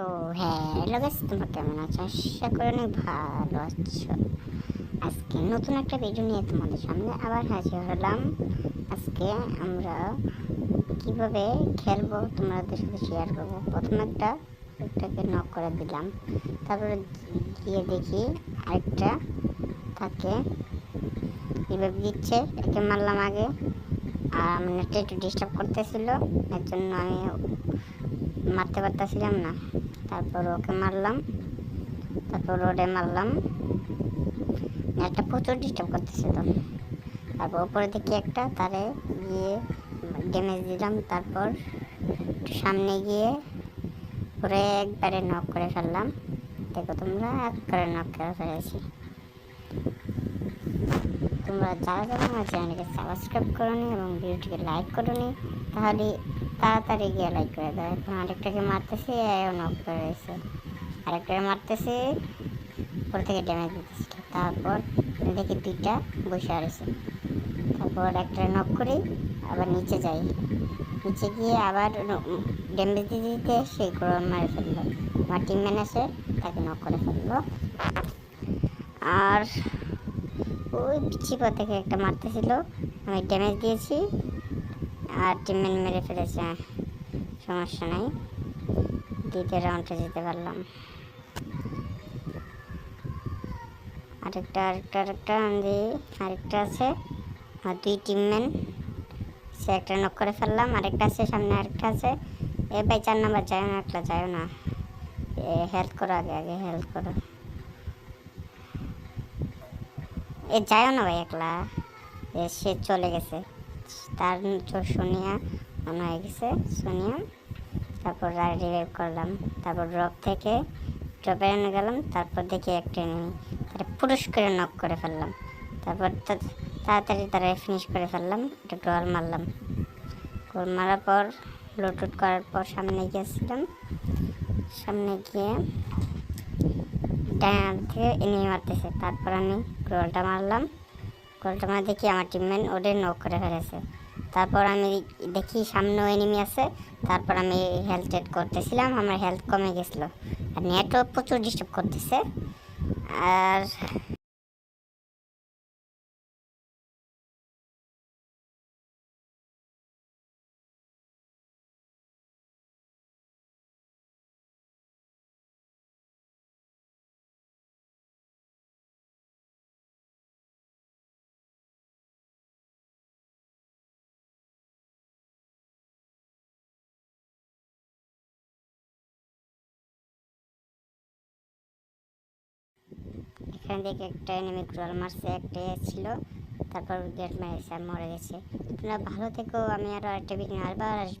তো হ্যাঁ hello guys তোমরা কেমন আছো? আশা করি অনেক ভালো আছো। আজকে নতুন একটা ভিডিও নিয়ে তোমাদের সামনে আবার হাজির হলাম। আজকে আমরা কীভাবে খেলব তোমাদের সাথে শেয়ার করব। প্রথম একটা একটাকে নক করে দিলাম। তারপরে গিয়ে দেখি আরেকটা। তাকে এভাবে দিচ্ছে একে মারলাম আগে। আর নেটটা একটু ডিস্টার্ব করতেছিল। এর জন্য আমি মারতে পারতেছিলাম না। তারপর ওকে মারলাম, তারপর রোডে মারলাম। একটা প্রচুর ডিস্টার্ব করতেছিল তারপর উপরে দেখি একটা, তারে গিয়ে ড্যামেজ দিলাম, তারপর সামনে গিয়ে পরে একবারে নক করে ফেললাম। দেখো তোমরা একবারে নক করে ফেলেছি। তোমরা যারা যারা আমার চ্যানেলকে সাবস্ক্রাইব করো নি এবং ভিডিওটিকে লাইক করো নি তাহলে তাড়াতাড়ি গিয়ে লাইক করে দাও। এখন আরেকটাকে মারতেছি এও নক করে রয়েছে আরেকটাকে মারতেছি, উপর থেকে ড্যামেজ দিতেছিল তারপর দেখি দুইটা বসে রয়েছে। তারপর একটা নক করি, আবার নিচে যাই। নিচে গিয়ে আবার ড্যামেজ দিতে দিতে সেই গ্রহণ মারে ফেলল। আমার টিম ম্যানেজে তাকে নক করে ফেলল। আর ওই চিপা থেকে একটা মারতেছিল। আমি ড্যামেজ দিয়েছি আর টিমমেট মেরে ফেলেছে। সমস্যা নাই। দ্বিতীয় রাউন্ডে যেতে পারলাম। আরেকটা আরেকটা আরেকটা আমি আরেকটা আছে। আর দুই টিমম্যান সে একটা নক করে ফেললাম। আরেকটা আছে সামনে, আরেকটা আছে। এ ভাই, চার নাম্বার যাও না একটা যাও না। হেল্প করো আগে আগে হেল্প করো। এ যাও না ভাই একলা। সে চলে গেছে। তার সোনিয়া মনে হয়ে গেছে, সোনিয়া। তারপর রিভাইভ করলাম। তারপর ড্রপ থেকে ড্রপে এনে গেলাম, তারপর দেখি একটা এনিমি তারা পুরুষ করে নক করে ফেললাম। তারপর তাড়াতাড়ি তারা ফিনিশ করে ফেললাম, একটা গোল মারলাম। গোল মারার পর লুটুট করার পর সামনে গিয়েছিলাম। সামনে গিয়ে এনিমি মারতেছে। তারপর আমি গোলটা মারলাম। গোলটা মার দেখি আমার টিমম্যান ওদের নক করে ফেলেছে। তারপর আমি দেখি সামনেও এনিমি আছে। তারপর আমি হেলথ টেট করতেছিলাম, আমার হেলথ কমে গেছিল। আর নেটও প্রচুর ডিস্টার্ব করতেছে। আর এখানে থেকে একটা এনিমি ক্রল মারছে, একটা ছিল। তারপর গেট মেরেছে আর মরে গেছে। আপনারা ভালো থেকেও আমি আরও একটা ভিডিও আরবার আসব।